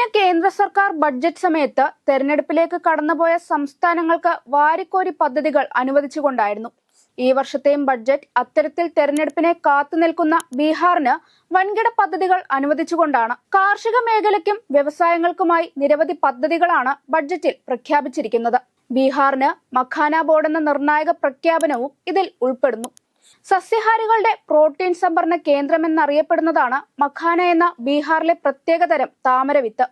കഴിഞ്ഞ കേന്ദ്ര സർക്കാർ ബഡ്ജറ്റ് സമയത്ത് തെരഞ്ഞെടുപ്പിലേക്ക് കടന്നുപോയ സംസ്ഥാനങ്ങൾക്ക് വാരിക്കോരി പദ്ധതികൾ അനുവദിച്ചുകൊണ്ടായിരുന്നു. ഈ വർഷത്തെയും ബഡ്ജറ്റ് അത്തരത്തിൽ തെരഞ്ഞെടുപ്പിനെ കാത്തുനിൽക്കുന്ന ബീഹാറിന് വൻകിട പദ്ധതികൾ അനുവദിച്ചുകൊണ്ടാണ്. കാർഷിക മേഖലയ്ക്കും വ്യവസായങ്ങൾക്കുമായി നിരവധി പദ്ധതികളാണ് ബഡ്ജറ്റിൽ പ്രഖ്യാപിച്ചിരിക്കുന്നത്. ബീഹാറിന് മഖാന ബോർഡ് എന്ന നിർണായക പ്രഖ്യാപനവും ഇതിൽ ഉൾപ്പെടുന്നു. സസ്യഹാരികളുടെ പ്രോട്ടീൻ സംഭരണ കേന്ദ്രമെന്നറിയപ്പെടുന്നതാണ് മഖാന എന്ന ബീഹാറിലെ പ്രത്യേകതരം താമരവിത്ത്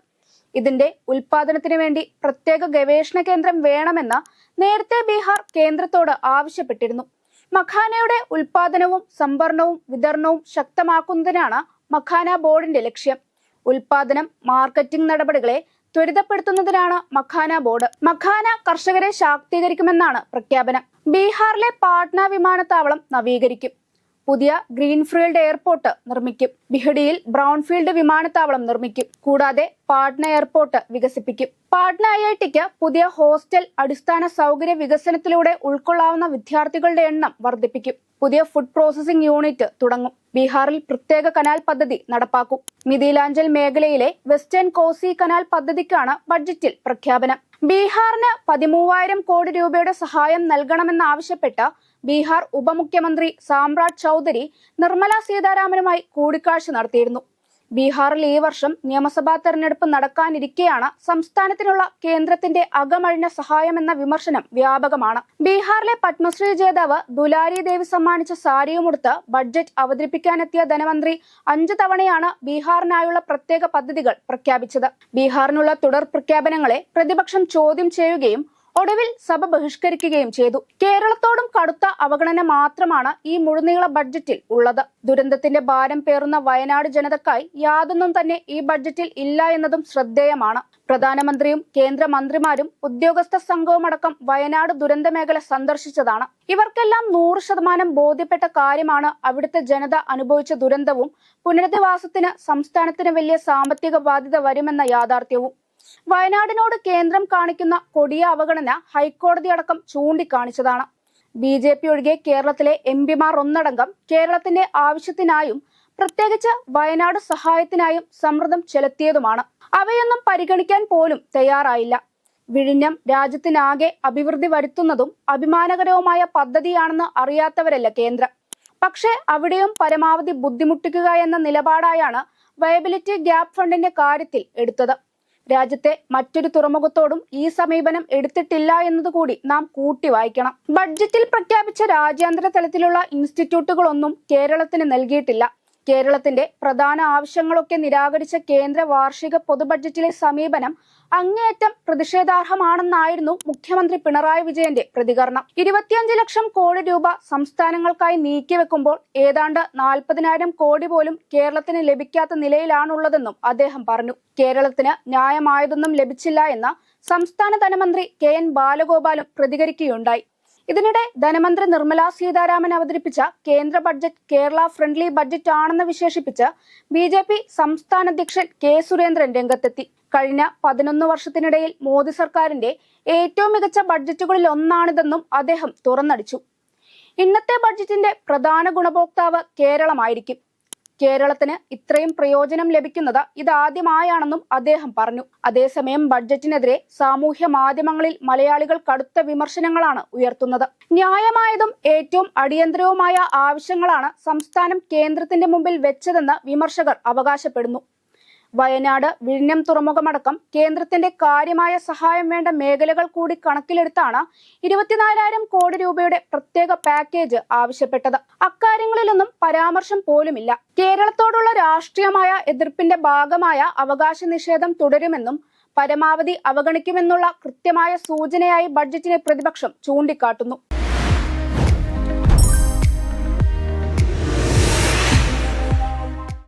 ഇതിന്റെ ഉൽപാദനത്തിന് വേണ്ടി പ്രത്യേക ഗവേഷണ കേന്ദ്രം വേണമെന്ന് നേരത്തെ ബീഹാർ കേന്ദ്രത്തോട് ആവശ്യപ്പെട്ടിരുന്നു. മഖാനയുടെ ഉൽപാദനവും സംഭരണവും വിതരണവും ശക്തമാക്കുന്നതിനാണ് മഖാന ബോർഡിന്റെ ലക്ഷ്യം. ഉൽപാദനം മാർക്കറ്റിംഗ് നടപടികളെ ത്വരിതപ്പെടുത്തുന്നതിനാണ് മഖാന ബോർഡ്. മഖാന കർഷകരെ ശാക്തീകരിക്കുമെന്നാണ് പ്രഖ്യാപനം. ബീഹാറിലെ പാട്ന വിമാനത്താവളം നവീകരിക്കും. പുതിയ ഗ്രീൻഫീൽഡ് എയർപോർട്ട് നിർമ്മിക്കും. ബിഹഡിയിൽ ബ്രൗൺഫീൽഡ് വിമാനത്താവളം നിർമ്മിക്കും. കൂടാതെ പാട്ന എയർപോർട്ട് വികസിപ്പിക്കും. പാട്ന ഐ ഐ ടിക്ക് പുതിയ ഹോസ്റ്റൽ അടിസ്ഥാന സൗകര്യ വികസനത്തിലൂടെ ഉൾക്കൊള്ളാവുന്ന വിദ്യാർത്ഥികളുടെ എണ്ണം വർദ്ധിപ്പിക്കും. പുതിയ ഫുഡ് പ്രോസസിംഗ് യൂണിറ്റ് തുടങ്ങും. ബീഹാറിൽ പ്രത്യേക കനാൽ പദ്ധതി നടപ്പാക്കും. മിഥിലാഞ്ചൽ മേഖലയിലെ വെസ്റ്റേൺ കോസി കനാൽ പദ്ധതിക്കാണ് ബഡ്ജറ്റിൽ പ്രഖ്യാപനം. ബീഹാറിന് പതിമൂവായിരം കോടി രൂപയുടെ സഹായം നൽകണമെന്നാവശ്യപ്പെട്ട് ബീഹാർ ഉപമുഖ്യമന്ത്രി സാമ്രാജ് ചൌധരി നിർമ്മല സീതാരാമനുമായി കൂടിക്കാഴ്ച നടത്തിയിരുന്നു. ബീഹാറിൽ ഈ വർഷം നിയമസഭാ തെരഞ്ഞെടുപ്പ് നടക്കാനിരിക്കെയാണ് സംസ്ഥാനത്തിനുള്ള കേന്ദ്രത്തിന്റെ അകമഴിഞ്ഞ സഹായമെന്ന വിമർശനം വ്യാപകമാണ്. ബീഹാറിലെ പത്മശ്രീ ജേതാവ് ദുലാരി ദേവി സമ്മാനിച്ച സാരിയുമുടുത്ത് ബഡ്ജറ്റ് അവതരിപ്പിക്കാനെത്തിയ ധനമന്ത്രി അഞ്ചു തവണയാണ് ബീഹാറിനായുള്ള പ്രത്യേക പദ്ധതികൾ പ്രഖ്യാപിച്ചത്. ബീഹാറിനുള്ള തുടർ പ്രഖ്യാപനങ്ങളെ പ്രതിപക്ഷം ചോദ്യം ചെയ്യുകയും ഒടുവിൽ സഭ ബഹിഷ്കരിക്കുകയും ചെയ്തു. കേരളത്തോടും കടുത്ത അവഗണന മാത്രമാണ് ഈ മുഴുനീള ബഡ്ജറ്റിൽ ഉള്ളത്. ദുരന്തത്തിന്റെ ഭാരം പേറുന്ന വയനാട് ജനതക്കായി യാതൊന്നും തന്നെ ഈ ബഡ്ജറ്റിൽ ഇല്ല എന്നതും ശ്രദ്ധേയമാണ്. പ്രധാനമന്ത്രിയും കേന്ദ്രമന്ത്രിമാരും ഉദ്യോഗസ്ഥ സംഘവുമടക്കം വയനാട് ദുരന്ത മേഖല സന്ദർശിച്ചതാണ്. ഇവർക്കെല്ലാം നൂറ് ശതമാനം ബോധ്യപ്പെട്ട കാര്യമാണ് അവിടുത്തെ ജനത അനുഭവിച്ച ദുരന്തവും പുനരധിവാസത്തിന് സംസ്ഥാനത്തിന് വലിയ സാമ്പത്തിക ബാധ്യത വരുമെന്ന യാഥാർത്ഥ്യവും. വയനാടിനോട് കേന്ദ്രം കാണിക്കുന്ന കൊടിയ അവഗണന ഹൈക്കോടതി അടക്കം ചൂണ്ടിക്കാണിച്ചതാണ്. ബി ജെ പി ഒഴികെ കേരളത്തിലെ എം പിമാർ ഒന്നടങ്കം കേരളത്തിന്റെ ആവശ്യത്തിനായും പ്രത്യേകിച്ച് വയനാട് സഹായത്തിനായും സമ്മർദ്ദം ചെലുത്തിയതുമാണ്. അവയൊന്നും പരിഗണിക്കാൻ പോലും തയ്യാറായില്ല. വിഴിഞ്ഞം രാജ്യത്തിനാകെ അഭിവൃദ്ധി വരുത്തുന്നതും അഭിമാനകരവുമായ പദ്ധതിയാണെന്ന് അറിയാത്തവരല്ല കേന്ദ്രം. പക്ഷേ അവിടെയും പരമാവധി ബുദ്ധിമുട്ടിക്കുക എന്ന നിലപാടായാണ് വയബിലിറ്റി ഗ്യാപ് ഫണ്ടിന്റെ കാര്യത്തിൽ എടുത്തത്. രാജ്യത്തെ മറ്റൊരു തുറമുഖത്തോടും ഈ സമീപനം എടുത്തിട്ടില്ല എന്നതുകൂടി നാം കൂട്ടി വായിക്കണം. ബഡ്ജറ്റിൽ പ്രഖ്യാപിച്ച രാജ്യാന്തര തലത്തിലുള്ള ഇൻസ്റ്റിറ്റ്യൂട്ടുകളൊന്നും കേരളത്തിന് നൽകിയിട്ടില്ല. കേരളത്തിന്റെ പ്രധാന ആവശ്യങ്ങളൊക്കെ നിരാകരിച്ച കേന്ദ്ര വാർഷിക പൊതുബഡ്ജറ്റിലെ സമീപനം അങ്ങേയറ്റം പ്രതിഷേധാർഹമാണെന്നായിരുന്നു മുഖ്യമന്ത്രി പിണറായി വിജയന്റെ പ്രതികരണം. ഇരുപത്തിയഞ്ച് ലക്ഷം കോടി രൂപ സംസ്ഥാനങ്ങൾക്കായി നീക്കിവെക്കുമ്പോൾ ഏതാണ്ട് നാൽപ്പതിനായിരം കോടി പോലും കേരളത്തിന് ലഭിക്കാത്ത നിലയിലാണുള്ളതെന്നും അദ്ദേഹം പറഞ്ഞു. കേരളത്തിന് ന്യായമായതൊന്നും ലഭിച്ചില്ല എന്ന സംസ്ഥാന ധനമന്ത്രി കെ എൻ ബാലഗോപാലും പ്രതികരിക്കുകയുണ്ടായി. ഇതിനിടെ ധനമന്ത്രി നിർമ്മല സീതാരാമൻ അവതരിപ്പിച്ച കേന്ദ്ര ബഡ്ജറ്റ് കേരള ഫ്രണ്ട്ലി ബഡ്ജറ്റ് ആണെന്ന് വിശേഷിപ്പിച്ച് ബി ജെ പി സംസ്ഥാന അധ്യക്ഷൻ കെ സുരേന്ദ്രൻ രംഗത്തെത്തി. കഴിഞ്ഞ പതിനൊന്ന് വർഷത്തിനിടയിൽ മോദി സർക്കാരിന്റെ ഏറ്റവും മികച്ച ബഡ്ജറ്റുകളിൽ ഒന്നാണിതെന്നും അദ്ദേഹം തുറന്നടിച്ചു. ഇന്നത്തെ ബഡ്ജറ്റിന്റെ പ്രധാന ഗുണഭോക്താവ് കേരളമായിരിക്കും. കേരളത്തിന് ഇത്രയും പ്രയോജനം ലഭിക്കുന്നത് ഇതാദ്യമായാണെന്നും അദ്ദേഹം പറഞ്ഞു. അതേസമയം ബഡ്ജറ്റിനെതിരെ സാമൂഹ്യ മാധ്യമങ്ങളിൽ മലയാളികൾ കടുത്ത വിമർശനങ്ങളാണ് ഉയർത്തുന്നത്. ന്യായമായതും ഏറ്റവും അടിയന്തരവുമായ ആവശ്യങ്ങളാണ് സംസ്ഥാനം കേന്ദ്രത്തിന്റെ മുമ്പിൽ വെച്ചതെന്ന് വിമർശകർ അവകാശപ്പെടുന്നു. വയനാട് വിഴിഞ്ഞം തുറമുഖമടക്കം കേന്ദ്രത്തിന്റെ കാര്യമായ സഹായം വേണ്ട മേഖലകൾ കൂടി കണക്കിലെടുത്താണ് ഇരുപത്തിനാലായിരം കോടി രൂപയുടെ പ്രത്യേക പാക്കേജ് ആവശ്യപ്പെട്ടത്. അക്കാര്യങ്ങളിലൊന്നും പരാമർശം പോലുമില്ല. കേരളത്തോടുള്ള രാഷ്ട്രീയമായ എതിർപ്പിന്റെ ഭാഗമായ അവകാശ നിഷേധം തുടരുമെന്നും പരമാവധി അവഗണിക്കുമെന്നുള്ള കൃത്യമായ സൂചനയായി ബഡ്ജറ്റിനെ പ്രതിപക്ഷം ചൂണ്ടിക്കാട്ടുന്നു.